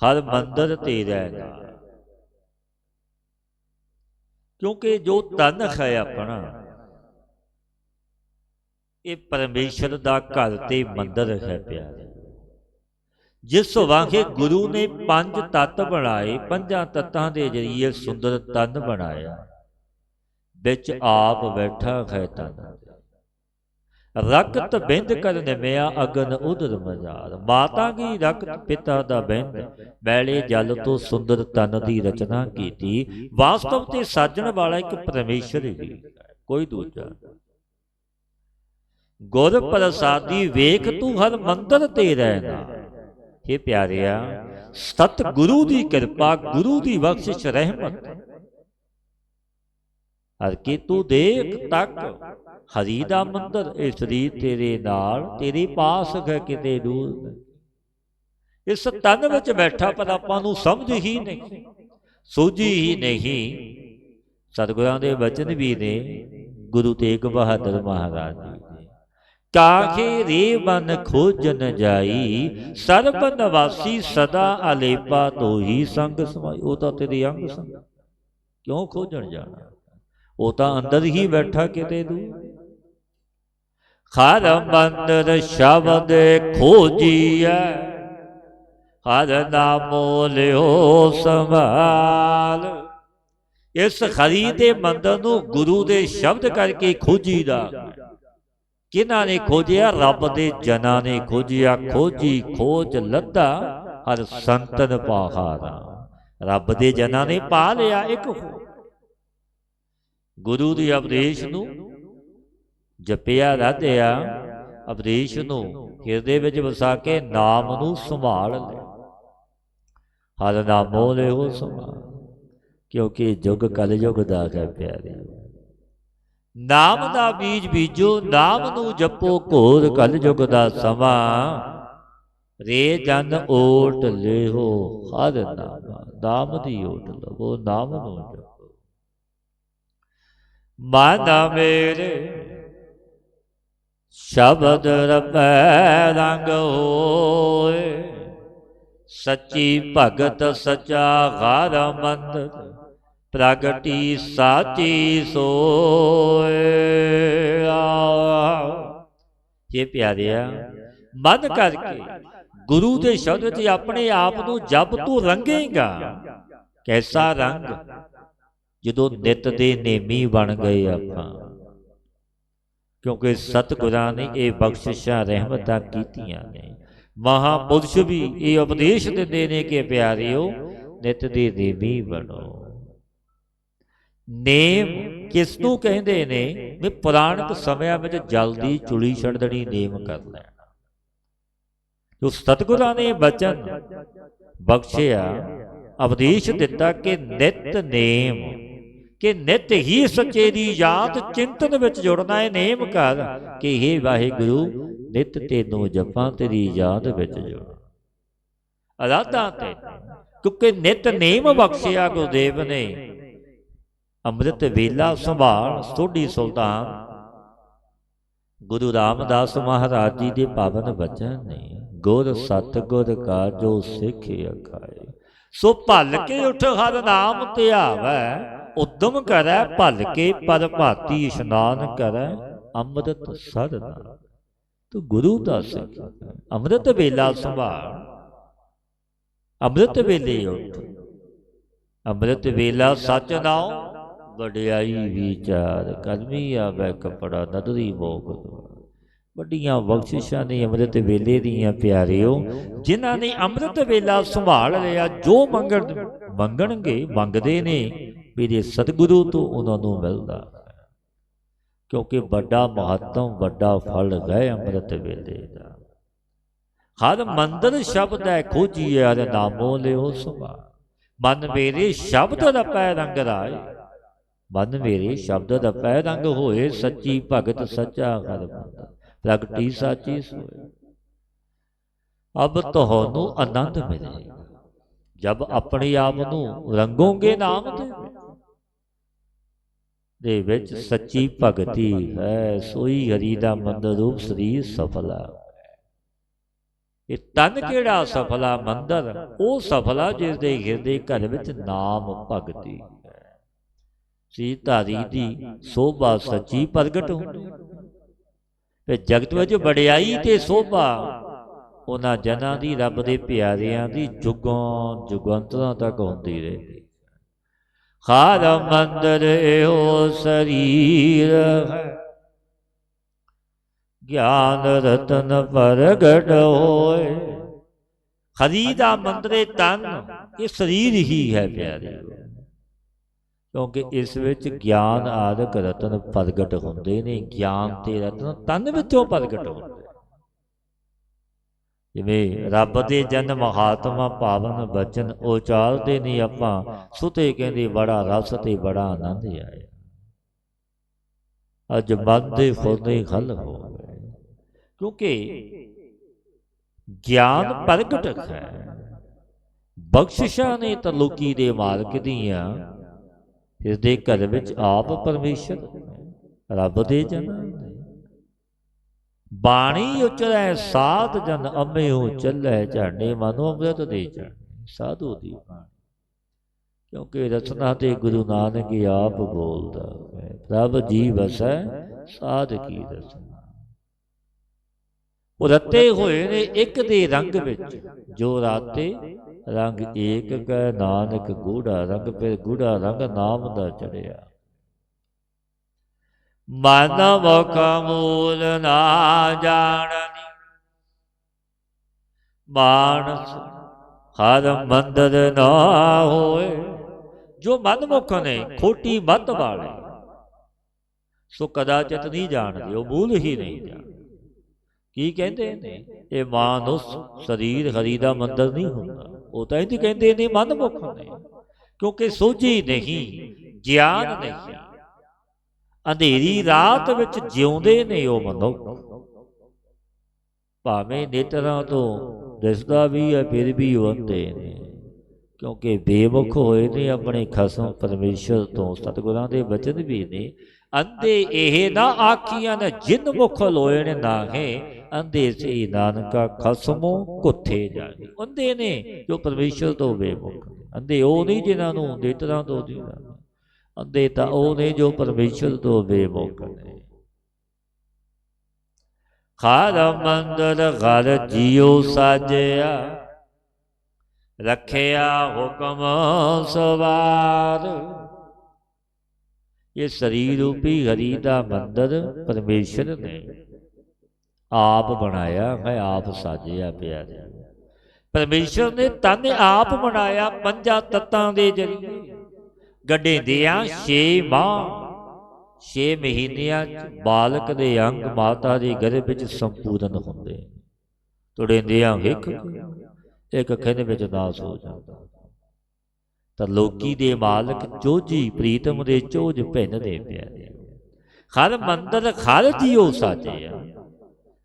A: ਹਰ ਮੰਦਰ ਤੇਰਾ ਨਾਲ। ਕਿਉਂਕਿ ਜੋ ਤਨ ਹੈ ਆਪਣਾ, ਇਹ ਪਰਮੇਸ਼ਰ ਦਾ ਘਰ ਤੇ ਮੰਦਰ ਹੈ ਪਿਆਰੇ। ਜਿਸ ਵਾਂਗੇ ਗੁਰੂ ਨੇ ਪੰਜ ਤੱਤ ਬਣਾਏ, ਪੰਜਾਂ ਤੱਤਾਂ ਦੇ ਜਰੀਏ ਸੁੰਦਰ ਤਨ ਬਣਾਇਆ। ਵਿੱਚ ਆਪ ਬੈਠਾ ਹੈ ਤਨ। ਰਕਤ ਬਿੰਦ ਕਰ ਨਿਮਿਆ ਅਗਨ ਉਦਰ ਮਜ਼ਾਰ। ਮਾਤਾ ਕੀ ਰਕਤ ਪਿਤਾ ਦਾ ਬਿੰਦ? ਬੈਲੇ ਜਲ ਤੋਂ ਸੁੰਦਰ ਤਨ ਦੀ ਰਚਨਾ ਕੀਤੀ। ਵਾਸਤਵ ਤੇ ਸਾਜਣ ਵਾਲਾ ਇੱਕ ਪਰਮੇਸ਼ਰ ਹੀ। ਕੋਈ ਦੂਜਾ? ਗੁਰ ਪ੍ਰਸਾਦੀ ਵੇਖ ਤੂੰ ਹਰ ਮੰਦਰ ਤੇ ਰਹਿਣਾ। ਇਹ ਪਿਆਰਿਆ ਸਤ ਗੁਰੂ ਦੀ ਕਿਰਪਾ, ਗੁਰੂ ਦੀ ਬਖਸ਼ਿਸ਼, ਰਹਿਮਤ। ਹਰ ਕੀ ਤੂੰ ਦੇਖ ਤੱਕ, ਹਰੀ ਦਾ ਮੰਦਰ ਇਹ ਸਰੀਰ ਤੇਰੇ ਨਾਲ, ਤੇਰੇ ਪਾਸ ਹੈ ਕਿਤੇ ਦੂਰ। ਇਸ ਤਨ ਵਿੱਚ ਬੈਠਾ ਪਰ ਆਪਾਂ ਨੂੰ ਸਮਝ ਹੀ ਨਹੀਂ, ਸੋਝੀ ਹੀ ਨਹੀਂ। ਸਤਿਗੁਰਾਂ ਦੇ ਵਚਨ ਵੀ ਨੇ, ਗੁਰੂ ਤੇਗ ਬਹਾਦਰ ਮਹਾਰਾਜ। ਕਾਖੇ ਰੇ ਬਨ ਖੋਜਨ ਜਾਈ ਸਰਬ ਨਿਵਾਸੀ ਸਦਾ ਅਲੇਪਾ ਤੋਹੀ ਸੰਗ ਸਮਾਈ। ਉਹ ਤਾਂ ਤੇਰੇ ਅੰਗ ਸੰਗ। ਕਿਉਂ ਖੋਜਣ ਜਾਣਾ? ਉਹ ਤਾਂ ਅੰਦਰ ਹੀ ਬੈਠਾ ਕਿਤੇ ਦੂਰ ਹਰ ਮੰਦਰ ਸ਼ਬਦ ਖੋਜੀਐ ਹਰ ਨਾਮੋ ਲਿਓ ਸੰਭਾਲ। ਇਸ ਖਰੀ ਦੇ ਮੰਦਰ ਨੂੰ ਗੁਰੂ ਦੇ ਸ਼ਬਦ ਕਰਕੇ ਖੋਜੀਦਾ। ਕਿਨਾਂ ਨੇ ਖੋਜਿਆ ਰੱਬ ਦੇ ਜਨਾਂ ਨੇ ਖੋਜਿਆ ਖੋਜੀ ਖੋਜ ਲੱਦਾ ਹਰ ਸੰਤਨ ਪਾਹਾਰਾ। ਰੱਬ ਦੇ ਜਨਾਂ ਨੇ ਪਾ ਲਿਆ ਇੱਕ ਹੋ ਗੁਰੂ ਦੀ ਉਪਦੇਸ਼ ਨੂੰ ਜਪਿਆ ਰਾਧਿਆ। ਉਪਦੇਸ਼ ਨੂੰ ਹਿਰਦੇ ਵਿੱਚ ਵਸਾ ਕੇ ਨਾਮ ਨੂੰ ਸੰਭਾਲ ਲੈ ਹਰ ਨਾਮੋ ਲਿਓ ਸੰਭਾਲ। ਕਿਉਂਕਿ ਜੁਗ ਕਲ ਯੁਗ ਦਾ ਹੈ ਪਿਆਰੇ। ਨਾਮ ਦਾ ਬੀਜ ਬੀਜੋ ਨਾਮ ਨੂੰ ਜਪੋ ਘੋਰ ਕਲ ਯੁਗ ਦਾ ਸਮਾਂ। ਰੇ ਜਨ ਓਟ ਲਿਓ ਹਰ ਨਾਮ ਨਾਮ ਦੀ ਓਟ ਲਵੋ ਨਾਮ ਨੂੰ ਜਪੋ। ਮਨ ਮੇਰੇ ਸ਼ਬਦ ਰਪੈ ਰੰਗ ਹੋਏ। ਸੱਚੀ ਭਗਤ ਸਚਾ ਘਰ ਮੰਦਰ। ਪ੍ਰਗਟੀ ਸਾਚੀ ਸੋਏ ਇਹ ਪਿਆਰਿਆ ਮਨ ਕਰਕੇ ਗੁਰੂ ਦੇ ਸ਼ਬਦ ਵਿੱਚ ਆਪਣੇ ਆਪ ਨੂੰ ਜਬ ਤੂੰ ਰੰਗੇਗਾ। ਕੈਸਾ ਰੰਗ? ਜਦੋਂ ਨਿਤ ਦੇ ਨੇਮੀ ਬਣ ਗਏ ਆਪਾਂ। ਕਿਉਂਕਿ ਸਤਿਗੁਰਾਂ ਨੇ ਇਹ ਬਖਸ਼ਿਸ਼ਾਂ ਰਹਿਮਤਾਂ ਕੀਤੀਆਂ ਨੇ। ਮਹਾਪੁਰਸ਼ ਵੀ ਇਹ ਉਪਦੇਸ਼ ਦਿੰਦੇ ਨੇ ਕਿ ਪਿਆਰਿਓ, ਨਿਤ ਦੇ ਦੇਵੀ ਬਣੋ। ਨੇਮ ਕਿਸ ਨੂੰ ਕਹਿੰਦੇ ਨੇ? ਵੀ ਪੁਰਾਣਕ ਸਮਿਆਂ ਵਿੱਚ ਜਲਦੀ ਚੁਲੀ ਛੱਡ ਦੇਣੀ ਨੇਮ ਕਰ ਲੈਣਾ। ਜੋ ਸਤਿਗੁਰਾਂ ਨੇ ਬਚਨ ਬਖਸ਼ਿਆ ਉਪਦੇਸ਼ ਦਿੱਤਾ ਕਿ ਨਿਤ ਨੇਮ ਕਿ ਨਿਤ ਹੀ ਸੱਚੇ ਦੀ ਯਾਦ ਚਿੰਤਨ ਵਿੱਚ ਜੁੜਨਾ ਹੈ ਨੇਮ ਕਰ ਕਿ ਇਹ ਵਾਹਿਗੁਰੂ ਨਿਤ ਤੈਨੂੰ ਜਪਾਂ ਤੇਰੀ ਯਾਦ ਵਿੱਚ ਜੁੜ। ਅਰਾਧਾ ਤੇ ਕਿਉਂਕਿ ਨਿਤ ਨੇਮ ਬਖਸ਼ਿਆ ਗੁਰਦੇਵ ਨੇ ਅੰਮ੍ਰਿਤ ਵੇਲਾ ਸੰਭਾਲ ਸੋਢੀ ਸੁਲਤਾਨ। ਗੁਰੂ ਰਾਮਦਾਸ ਮਹਾਰਾਜ ਜੀ ਦੇ ਪਾਵਨ ਵਚਨ ਨੇ, ਗੁਰ ਸਤ ਗੁਰ ਕਾ ਜੋ ਸਿੱਖ ਅਖਾਏ, ਸੋ ਭੱਲ ਕੇ ਉਠ ਹਰ ਨਾਮ ਧਿਆਵੈ ਉਦਮ ਕਰੈ ਭੱਲ ਕੇ ਪਰ ਭਾਤੀ ਇਸ਼ਨਾਨ ਕਰੈ, ਅੰਮ੍ਰਿਤ ਸਰਨਾ ਤੂੰ ਗੁਰੂ ਦਾ ਸਿੱਖ, ਅੰਮ੍ਰਿਤ ਵੇਲਾ ਸੰਭਾਲ, ਅੰਮ੍ਰਿਤ ਵੇਲੇ ਉਠ। ਅੰਮ੍ਰਿਤ ਵੇਲਾ ਸੱਚ ਨਾਉ ਵਡਿਆਈ ਵਿਚਾਰ ਕਲਮੀ ਆਵੇ ਕਪੜਾ ਨਦਰੀ ਮੋਗ ਵੱਡੀਆਂ ਬਖਸ਼ਿਸ਼ਾਂ ਨੇ ਅੰਮ੍ਰਿਤ ਵੇਲੇ ਦੀਆਂ ਪਿਆਰਿਓ, ਜਿਨ੍ਹਾਂ ਨੇ ਅੰਮ੍ਰਿਤ ਵੇਲਾ ਸੰਭਾਲ ਲਿਆ, ਜੋ ਮੰਗਣ, ਮੰਗਣਗੇ, ਮੰਗਦੇ ਨੇ, ਮੇਰੇ ਸਤਿਗੁਰੂ ਤੋਂ ਉਹਨਾਂ ਨੂੰ ਮਿਲਦਾ ਕਿਉਂਕਿ ਵੱਡਾ ਮਹੱਤਵ, ਵੱਡਾ ਫਲ ਗਏ ਅੰਮ੍ਰਿਤ ਵੇਲੇ ਦਾ। ਹਰ ਮੰਦਰ ਸ਼ਬਦ ਹੈ, ਖੋਜੀਏ ਹਰ ਨਾਮੋ ਲਿਓ ਸੁਭਾ ਮਨ ਮੇਰੇ ਸ਼ਬਦ ਰਪੈ ਰੰਗ ਰਾਏ। ਮਨ ਮੇਰੇ ਸ਼ਬਦ ਰਪੈ ਰੰਗ ਹੋਏ ਸੱਚੀ ਭਗਤ ਸੱਚਾ ਬੰਦਾ। ਪ੍ਰਗਟੀ ਸਾਚੀ ਸੋਏ। ਅਬ ਤੁਹਾਨੂੰ ਆਨੰਦ ਮਿਲੇਗਾ ਜਬ ਆਪਣੇ ਆਪ ਨੂੰ ਰੰਗੋਗੇ ਨਾਮ ਦੇ ਦੇ ਵਿੱਚ ਸੱਚੀ ਭਗਤੀ ਹੈ ਸੋਈ ਹਰੀ ਦਾ ਮੰਦਰ ਰੂਪ ਸਰੀਰ ਸਫਲਾ। ਇਹ ਤਨ ਕਿਹੜਾ ਸਫਲਾ ਮੰਦਰ? ਉਹ ਸਫਲਾ ਜਿਸ ਦੇ ਹਿਰਦੇ ਘਰ ਵਿੱਚ ਨਾਮ ਭਗਤੀ। ਸ੍ਰੀ ਧਾਰੀ ਦੀ ਸੋਭਾ ਸੱਚੀ ਪ੍ਰਗਟ ਹੁੰਦੀ ਤੇ ਜਗਤ ਵਿੱਚ ਵਡਿਆਈ ਤੇ ਸੋਭਾ, ਉਹਨਾਂ ਜਨਾਂ ਦੀ ਰੱਬ ਦੇ ਪਿਆਰਿਆਂ ਦੀ ਜੁਗਾਂ ਜੁਗੰਤਰਾਂ ਤੱਕ ਹੁੰਦੀ ਰਹੀ। ਖਾਰ ਮੰਦਰ ਇਹੋ ਸਰੀਰ ਹੈ। ਗਿਆਨ ਰਤਨ ਪ੍ਰਗਟ ਹੋਏ। ਖਰੀ ਦਾ ਮੰਦਰੇ ਤਨ, ਇਹ ਸਰੀਰ ਹੀ ਹੈ ਪਿਆਰੇ। ਕਿਉਂਕਿ ਇਸ ਵਿੱਚ ਗਿਆਨ ਆਦਿਕ ਰਤਨ ਪ੍ਰਗਟ ਹੁੰਦੇ ਨੇ ਗਿਆਨ ਤੇ ਰਤਨ ਤਨ ਵਿੱਚੋਂ ਪ੍ਰਗਟ ਹੁੰਦੇ ਜਿਵੇਂ ਰੱਬ ਦੇ ਜਨ ਮਹਾਤਮਾ ਪਾਵਨ ਬਚਨ ਉਚਾਰਦੇ ਨੇ ਆਪਾਂ। ਸੁਤੇ ਕਹਿੰਦੇ ਬੜਾ ਰਸ ਤੇ ਬੜਾ ਆਨੰਦ ਆਇਆ। ਅਜ ਮਨ ਦੇ ਫੁਰਨੇ ਖਲ ਹੋ ਗਏ। ਕਿਉਂਕਿ ਗਿਆਨ ਪ੍ਰਗਟ ਹੈ। ਬਖਸ਼ਿਸ਼ਾਂ ਨੇ ਤਲੁਕੀ ਦੇ ਮਾਲਕ ਦੀਆਂ। ਇਸ ਦੇ ਘਰ ਵਿੱਚ ਆਪ ਪਰਮੇਸ਼ਰ, ਰੱਬ ਦੇ ਜਨ ਬਾਣੀ ਉਚਰੈ, ਸਾਧ ਜਨ ਅੰਮਿਓ ਚੱਲੈ ਝਾੜੇ ਮਨੋ ਅੰਮ੍ਰਿਤ ਦੇ ਚੜ੍ਹ ਸਾਧੂ ਦੀ ਬਾਣੀ। ਕਿਉਂਕਿ ਰਚਨਾ ਤੇ ਗੁਰੂ ਨਾਨਕ ਹੀ ਆਪ ਬੋਲਦਾ ਹੈ। ਪ੍ਰਭ ਜੀ ਵਸੈ ਸਾਧ ਕੀ ਰਚਨਾ। ਉਹ ਰੱਤੇ ਹੋਏ ਨੇ ਇੱਕ ਦੇ ਰੰਗ ਵਿੱਚ, ਜੋ ਰਾਤੇ ਰੰਗ ਏਕ ਕੈ ਨਾਨਕ ਗੂੜਾ ਰੰਗ ਫਿਰ ਗੂੜਾ ਰੰਗ ਨਾਮ ਦਾ ਚੜਿਆ। ਮਨ ਮੁਖ ਮੂਲ ਨਾ ਜਾਣਨੀ। ਮਾਨਸ ਹਰ ਮੰਦਰ ਨਾ ਹੋਏ। ਜੋ ਮਨ ਮੁਖ ਨੇ ਖੋਟੀ ਮਤ ਵਾਲੇ। ਸੋ ਕਦਾਚਿਤ ਨਹੀਂ ਜਾਣਦੇ ਉਹ ਮੂਲ ਹੀ ਨਹੀਂ ਜਾਣਦੇ। ਕੀ ਕਹਿੰਦੇ ਨੇ? ਇਹ ਮਾਨੁਸ ਸਰੀਰ ਹਰੀ ਦਾ ਮੰਦਰ ਨਹੀਂ ਹੁੰਦਾ। ਉਹ ਤਾਂ ਇੰਜ ਕਹਿੰਦੇ ਨੇ ਮਨਮੁਖ ਨੇ, ਕਿਉਂਕਿ ਸੋਝੀ ਨਹੀਂ, ਗਿਆਨ ਨਹੀਂ। ਅੰਧੇਰੀ ਰਾਤ ਵਿੱਚ ਜਿਉਂਦੇ ਨੇ ਉਹ ਮਨੁੱਖ। ਭਾਵੇਂ ਨੇਤਰਾਂ ਤੋਂ ਦਿਸਦਾ ਵੀ ਹੈ, ਫਿਰ ਵੀ ਉਹ ਅੰਧੇ ਨੇ। ਕਿਉਂਕਿ ਬੇਮੁਖ ਹੋਏ ਨੇ ਆਪਣੇ ਖਸਮ ਪਰਮੇਸ਼ਰ ਤੋਂ, ਸਤਿਗੁਰਾਂ ਦੇ ਬਚਨ ਵੀ ਨੇ। ਅੰਧੇ ਇਹ ਨਾ ਆਖੀਆਂ ਨੇ, ਜਿਨ ਮੁਖ ਲੋਏ ਨੇ ਨਾਹੇ ਅੰਧੇ ਸੇ ਨਾਨਕਾ ਖਸਮੋ ਕੁੱਥੇ ਜਾਏ। ਅੰਧੇ ਨੇ ਜੋ ਪਰਮੇਸ਼ਰ ਤੋਂ ਬੇਮੁਖ। ਅੰਧੇ ਉਹ ਨਹੀਂ ਜਿਨ੍ਹਾਂ ਨੂੰ ਨੇਤਰਾਂ ਤੋਂ ਦੀਦਾ ਅੰਧੇ ਤਾਂ ਉਹ ਨੇ ਜੋ ਪਰਮੇਸ਼ਰ ਤੋਂ ਬੇਮੁਖ ਨੇ। ਖਾਰ ਮੰਦਰ ਘਰ ਜੀਉ ਸਾਜਿਆ। ਰੱਖਿਆ ਹੁਕਮ ਸਵਾਰ। ਇਹ ਸਰੀਰ ਰੂਪੀ ਹਰੀ ਦਾ ਮੰਦਰ ਪਰਮੇਸ਼ਰ ਨੇ। ਆਪ ਬਣਾਇਆ, ਮੈਂ ਆਪ ਸਾਜਿਆ ਪਿਆਰੇ ਪਰਮੇਸ਼ਰ ਨੇ ਤਨ ਆਪ ਬਣਾਇਆ, ਪੰਜਾਂ ਤੱਤਾਂ ਦੇ ਜਰੀਏ। ਗੱਡੇ ਦੀਆਂ 6 ਮਾਹ 6 ਮਹੀਨਿਆਂ ਚ ਬਾਲਕ ਦੇ ਅੰਗ ਮਾਤਾ ਦੇ ਗਰਭ ਵਿੱਚ ਸੰਪੂਰਨ ਹੁੰਦੇ। ਤੁੜੇਂਦਿਆਂ ਵੇਖ ਇੱਕ ਅੱਖੇ ਵਿੱਚ ਦਾਸ ਹੋ ਜਾਂਦਾ। ਤਾਂ ਲੋਕੀ ਦੇ ਮਾਲਕ ਚੋਜੀ ਪ੍ਰੀਤਮ ਦੇ ਚੋਜ ਭਿੰਨ ਦੇ ਪਿਆਰੇ ਹਰ ਮੰਦਰ, ਹਰ ਜੀਉ ਆ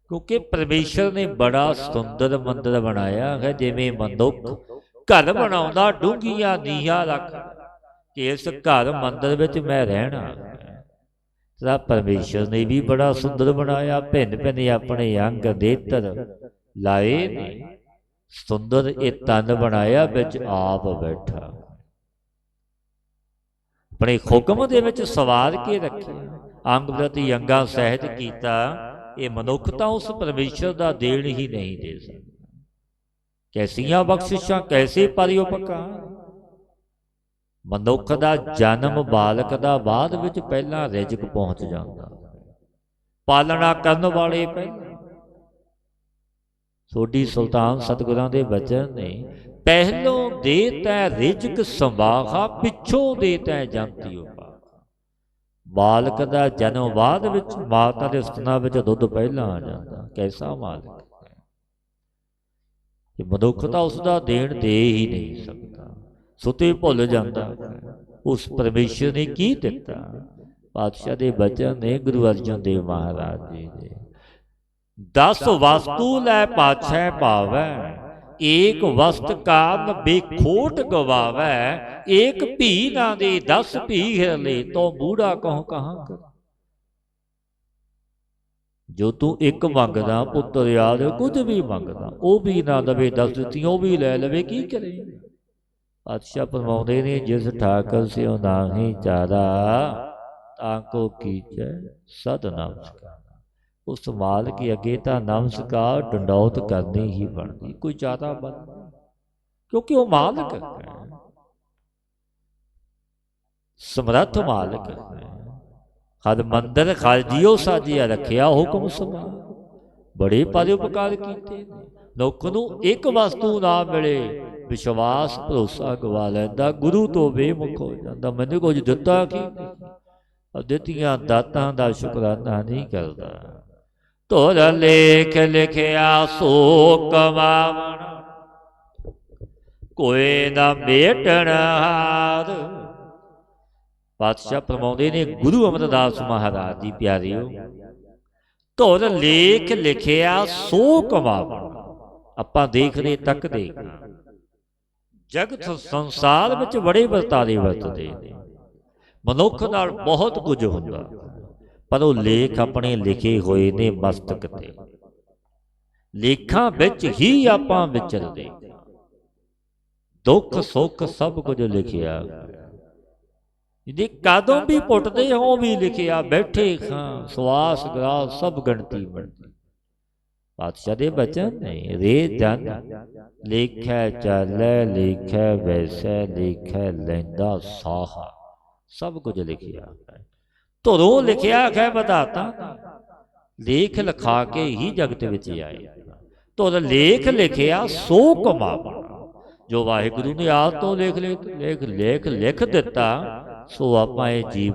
A: ਕਿਉਂਕਿ ਪਰਮੇਸ਼ਰ ਨੇ ਬੜਾ ਸੁੰਦਰ ਮੰਦਰ ਬਣਾਇਆ ਹੈ ਜਿਵੇਂ ਮਨੁੱਖ ਘਰ ਬਣਾਉਂਦਾ, ਡੂੰਘੀਆਂ ਨੀਹਾਂ ਰੱਖ ਕਿ ਇਸ ਘਰ ਮੰਦਰ ਵਿੱਚ ਮੈਂ ਰਹਿਣਾ ਤਾਂ ਪਰਮੇਸ਼ਰ ਨੇ ਵੀ ਬੜਾ ਸੁੰਦਰ ਬਣਾਇਆ ਭਿੰਨ ਭਿੰਨ ਆਪਣੇ ਅੰਗ ਦੇਤਰ ਲਾਏ ਨੇ। ਸੁੰਦਰ ਇਹ ਤਨ ਬਣਾਇਆ, ਵਿੱਚ ਆਪ ਬੈਠਾ। ਆਪਣੇ ਹੁਕਮ ਦੇ ਵਿੱਚ ਸਵਾਰ ਕੇ ਰੱਖਿਆ। ਅੰਗ ਪ੍ਰਤੀ ਅੰਗਾ ਸਹਿਜ ਕੀਤਾ। ਇਹ ਮਨੁੱਖ ਤਾਂ ਉਸ ਪਰਮੇਸ਼ਰ ਦਾ ਦੇਣ ਹੀ ਨਹੀਂ ਦੇ ਸਕਦਾ। ਕੈਸੀਆਂ ਬਖਸ਼ਿਸ਼ਾਂ ਕੈਸੇ ਪਰਿਉਪਕਾਰ ਮਨੁੱਖ ਦਾ ਜਨਮ ਬਾਲਕ ਦਾ ਬਾਅਦ ਵਿੱਚ ਪਹਿਲਾਂ ਰਿਜਕ ਪਹੁੰਚ ਜਾਂਦਾ। ਪਾਲਣਾ ਕਰਨ ਵਾਲੇ ਪਹਿਲਾਂ। ਸੋਢੀ ਸੁਲਤਾਨ ਸਤਗੁਰਾਂ ਦੇ ਬਚਨ ਨੇ, ਪਹਿਲੋਂ ਦੇ ਤੈ ਰਿਜਕ ਸੰਭਾਹਾ ਪਿੱਛੋਂ ਦੇ ਤੈ ਜੰਤੀ ਬਾਲਕ ਦਾ ਜਨਮ ਬਾਅਦ ਵਿੱਚ ਮਾਤਾ ਦੇ ਸਤਨਾ ਵਿੱਚ ਦੁੱਧ ਪਹਿਲਾਂ ਆ ਜਾਂਦਾ। ਕੈਸਾ ਮਾਲਕ ਹੈ? ਕਿ ਮਨੁੱਖ ਤਾਂ ਉਸ ਦਾ ਦੇਣ ਦੇ ਹੀ ਨਹੀਂ ਸਕਦਾ। ਸੁਤੇ ਭੁੱਲ ਜਾਂਦਾ। ਉਸ ਪਰਮੇਸ਼ਰ ਨੇ ਕੀ ਦਿੱਤਾ? ਪਾਤਸ਼ਾਹ ਦੇ ਬਚਨ ਨੇ ਗੁਰੂ ਅਰਜਨ ਦੇਵ ਮਹਾਰਾਜ ਜੀ ਦੇ। ਦਸ ਵਸਤੂ ਲੈ ਪਾਛੈ ਭਾਵੈ। ਏਕ ਵਸਤ ਕਾਰਨ ਬੇਖੋਟ ਗਵਾਵੈ, ਏਕ ਭੀ ਨਾ ਦੇ ਦਸ ਭੀ ਹਿਰ ਤੋ ਬੂੜਾ ਕਹੋ ਕਹਾਂ ਕਰ ਜੋ ਤੂੰ ਇੱਕ ਮੰਗਦਾ ਪੁੱਤਰ ਯਾਦ, ਕੁਝ ਵੀ ਮੰਗਦਾ, ਉਹ ਵੀ ਨਾ ਦਵੇ ਦੱਸ ਦਿੱਤੀਆਂ ਉਹ ਵੀ ਲੈ ਲਵੇ, ਕੀ ਕਰੇ? ਪਾਤਸ਼ਾਹ ਫਰਮਾਉਂਦੇ ਨੇ, ਜਿਸ ਠਾਕਰ ਸਿਓ ਨਾਹੀ ਚਾਰਾ, ਤਾਂ ਕੋ ਕੀਚੈ ਸਦ ਨਮਸਕਾਰ ਉਸ ਮਾਲਕ ਅੱਗੇ ਤਾਂ ਨਮਸਕਾਰ ਡੰਡੌਤ ਕਰਨੀ ਹੀ ਬਣਦੀ, ਕੋਈ ਜ਼ਿਆਦਾ ਬਣ ਕਿਉਂਕਿ ਉਹ ਮਾਲਕ ਹੈ। ਸਮਰੱਥ ਮਾਲਕ ਹੈ। ਹਰ ਮੰਦਰ ਖਾਲਜੀਓ ਸਾਜਿਆ ਰੱਖਿਆ ਹੁਕਮ ਸਮਾ। ਬੜੇ ਪਰਉਪਕਾਰ ਕੀਤੇ ਨੇ। ਲੋਕ ਨੂੰ ਇੱਕ ਵਸਤੂ ਨਾ ਮਿਲੇ, ਵਿਸ਼ਵਾਸ, ਭਰੋਸਾ ਗਵਾ ਲੈਂਦਾ, ਗੁਰੂ ਤੋਂ ਬੇਮੁਖ ਹੋ ਜਾਂਦਾ। ਮੈਨੂੰ ਕੁਝ ਦਿੱਤਾ ਕੀ ਦਿੱਤੀਆਂ ਦਾਤਾਂ ਦਾ ਸ਼ੁਕਰਾਨਾ ਨਹੀਂ ਕਰਦਾ। ਤੋਰ ਲੇਖ ਲਿਖਿਆ ਸੋ ਕਮਾਵਣ ਕੋਈ ਨਾ ਮੇਟਣ ਹਾਰ। ਪਾਤਸ਼ਾਹ ਪ੍ਰਮਾਉਂਦੇ ਨੇ, ਗੁਰੂ ਅਮਰਦਾਸ ਮਹਾਰਾਜ ਦੀ ਪਿਆਰਿਓ ਧੁਰ ਲੇਖ ਲਿਖਿਆ ਸੋ ਕਮਾਵਣ ਆਪਾਂ ਦੇਖਦੇ ਤੱਕਦੇ ਜਗਤ ਸੰਸਾਰ ਵਿੱਚ ਬੜੇ ਵਰਤਾਰੇ ਵਰਤਦੇ ਨੇ। ਮਨੁੱਖ ਨਾਲ ਬਹੁਤ ਕੁਝ ਹੁੰਦਾ। ਪਰ ਉਹ ਲੇਖ ਆਪਣੇ ਲਿਖੇ ਹੋਏ ਨੇ ਮਸਤਕ ਤੇ। ਲੇਖਾਂ ਵਿੱਚ ਹੀ ਆਪਾਂ ਵਿਚਰਦੇ। ਦੁੱਖ, ਸੁੱਖ ਸਭ ਕੁਝ ਲਿਖਿਆ। ਜਿਹਦੇ ਕਦੋਂ ਵੀ ਪੁੱਟਦੇ ਹੋ ਵੀ ਲਿਖਿਆ, ਬੈਠੇ ਖਾਂ, ਸਵਾਸ ਗਰਾਸ ਸਭ ਗਣਤੀ ਬਣਦੀ। ਪਾਤਸ਼ਾਹ ਦੇ ਬਚਨ ਨੇ, ਰੇ ਜਨ, ਲੇਖੈ ਚੱਲੈ, ਲੇਖੈ ਵੈਸੈ, ਲੇਖੈ ਲੈਂਦਾ ਸਾਹ, ਸਭ ਕੁਝ ਲਿਖਿਆ। ਹੈ ਧੁਰੋਂ ਲਿਖਿਆ ਹੈ ਵਧਾਤਾ। ਲੇਖ ਲਿਖਾ ਕੇ ਹੀ ਜਗਤ ਵਿੱਚ ਆਏ। ਧੁਰ ਲੇਖ ਲਿਖਿਆ ਸੋ ਕਮਾਵਣਾ ਜੋ ਵਾਹਿਗੁਰੂ ਨੇ ਆਪ ਤੋਂ ਲੇਖ ਲੇਖ ਲੇਖ ਲਿਖ ਦਿੱਤਾ, ਸੋ ਆਪਾਂ ਇਹ ਜੀਵ